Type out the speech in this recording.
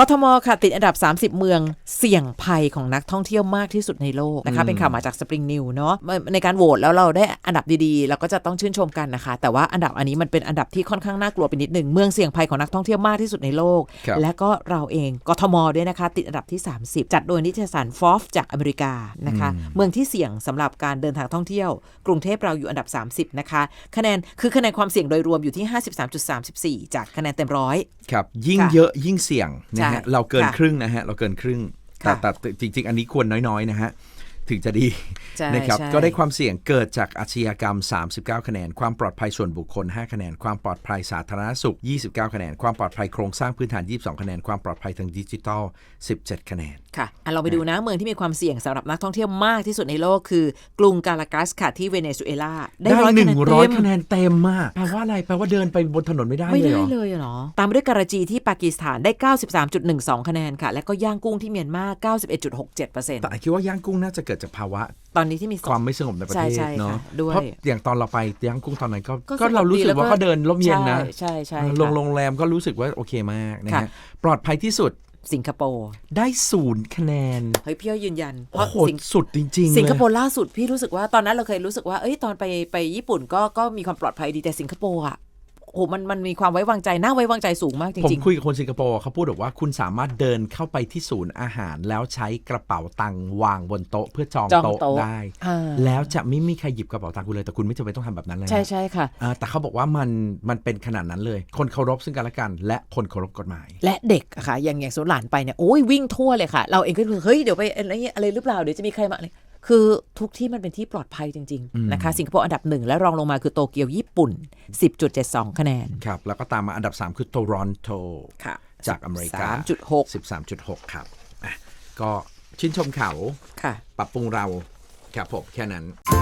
กทมค่ะติดอันดับ 30 เมืองเสี่ยงภัยของนักท่องเที่ยวมากที่สุดในโลกนะคะ เป็นข่าวมาจาก Spring New เนาะในการโหวตแล้วเราได้อันดับดีๆ เราก็จะต้องชื่นชมกันนะคะ แต่ว่าอันดับอันนี้มันเป็นอันดับที่ค่อนข้างน่ากลัวไปนิดหนึ่งเมืองเสี่ยงภัยของนักท่องเที่ยวมากที่สุดในโลกครับและก็เราเองกทมด้วยนะคะ ติดอันดับที่ 30 จัดโดยนิตยสารฟอฟจากอเมริกานะคะ เมืองที่เสี่ยงสำหรับการเดินทางท่องเที่ยว กรุงเทพเราอยู่อันดับ 30 นะคะ คะแนนคือคะแนนความเสี่ยงโดยรวมอยู่ที่ 53.34 จากคะแนนเต็มร้อยครับยิ่งค่ะเยอะยิ่งเสี่ยงนะใช่ฮะเราเกินค่ะครึ่งนะฮะเราเกินครึ่งแต่ค่ะแต่จริง ๆ อันนี้ควรน้อยๆนะฮะ ถึงจะดีใช่นะครับใช่ก็ได้ความเสี่ยงเกิดจากอาชญากรรม 39 คะแนน ความปลอดภัยส่วนบุคคล 5 คะแนน ความปลอดภัยสาธารณสุข 29 คะแนน ความปลอดภัยโครงสร้างพื้นฐาน 22 คะแนน ความปลอดภัยทางดิจิทัล 17 คะแนน ค่ะอะเราไปดูนะเมืองที่มีความเสี่ยงสำหรับนักท่องเที่ยวมากที่สุดในโลกคือกรุงกาลากัสค่ะที่เวเนซุเอลาได้ร้อยหนึ่งร้อยเต็มคะแนนเต็มมากแปลว่าอะไรแปลว่าเดินไปบนถนนไม่ได้ไม่เลยได้เหรอเลยเหรอตามมาด้วยการาจีที่ปากีสถานได้ 93.12 คะแนนค่ะ และก็ย่างกุ้งที่เมียนมา91.67%แต่คิดว่าย่างกุ้งน่าจะเกิดจากภาวะตอนนี้ที่มีความไม่สงบในประเทศใช่ใช่ค่ะเนาะด้วยเพราะอย่างตอนเราไปย่างกุ้งตอนนั้นก็ก็ก็เรารู้สึกว่าสนุกดีแล้วก็ก็เดินร่มเย็นนะใช่ใช่เออค่ะโรงโรงแรมก็รู้สึกว่าโอเคมากนะค่ะฮะปลอดภัยที่สุดสิงคโปร์ได้ศูนย์คะแนนเฮ้ยพี่อ้อยยืนยันเพโอ้ราะโหสิงสุดจริงๆ สิงคโปเลยร์ล่าสุดพี่รู้สึกว่าตอนนั้นเราเคยรู้สึกว่าเอ้ยตอนไปไปญี่ปุ่นก็ก็มีความปลอดภัยดีแต่สิงคโปร์อะโอ้โหมันมันมีความไว้วางใจน่าไว้วางใจสูงมากจผมริง คุยกับคนสิงคโปร์เขาพูดบอกว่าคุณสามารถเดินเข้าไปที่ศูนย์อาหาร แล้วใช้กระเป๋าตังค์วางบนโต๊ะเพื่อจองจองโต๊ะโต๊ะได้ อ่า แล้วจะไม่มีใครหยิบกระเป๋าตังค์คุณเลยแต่คุณไม่จำเป็นต้องทำแบบนั้นเลยๆใช่ใช่ค่ะ อ่าแต่เขาบอกว่ามันมันเป็นขนาดนั้นเลย คนเคารพซึ่งกันและกัน และคนเคารพกฎหมาย และเด็กอะค่ะอย่างอย่างสวนหลานไปเนี่ยโอ้ยวิ่งทั่วเลยค่ะ เราเองก็คือเฮ้ยเดี๋ยวไปอะไรเงี้ยอะไรหรือเปล่าเดี๋ยวจะมีใครมาอะไร คือทุกที่มันเป็นที่ปลอดภัยจริง ๆ นะคะ สิงคโปร์อันดับหนึ่งและรองลงมาคือโตเกียวญี่ปุ่น 10.72 คะแนน ครับ แล้วก็ตามมาอันดับ 3 คือโตรอนโตค่ะจากอเมริกา3.6 13.6 ครับอะก็ชื่นชมเขาค่ะปรับปรุงเรา ครับผมแค่นั้น Green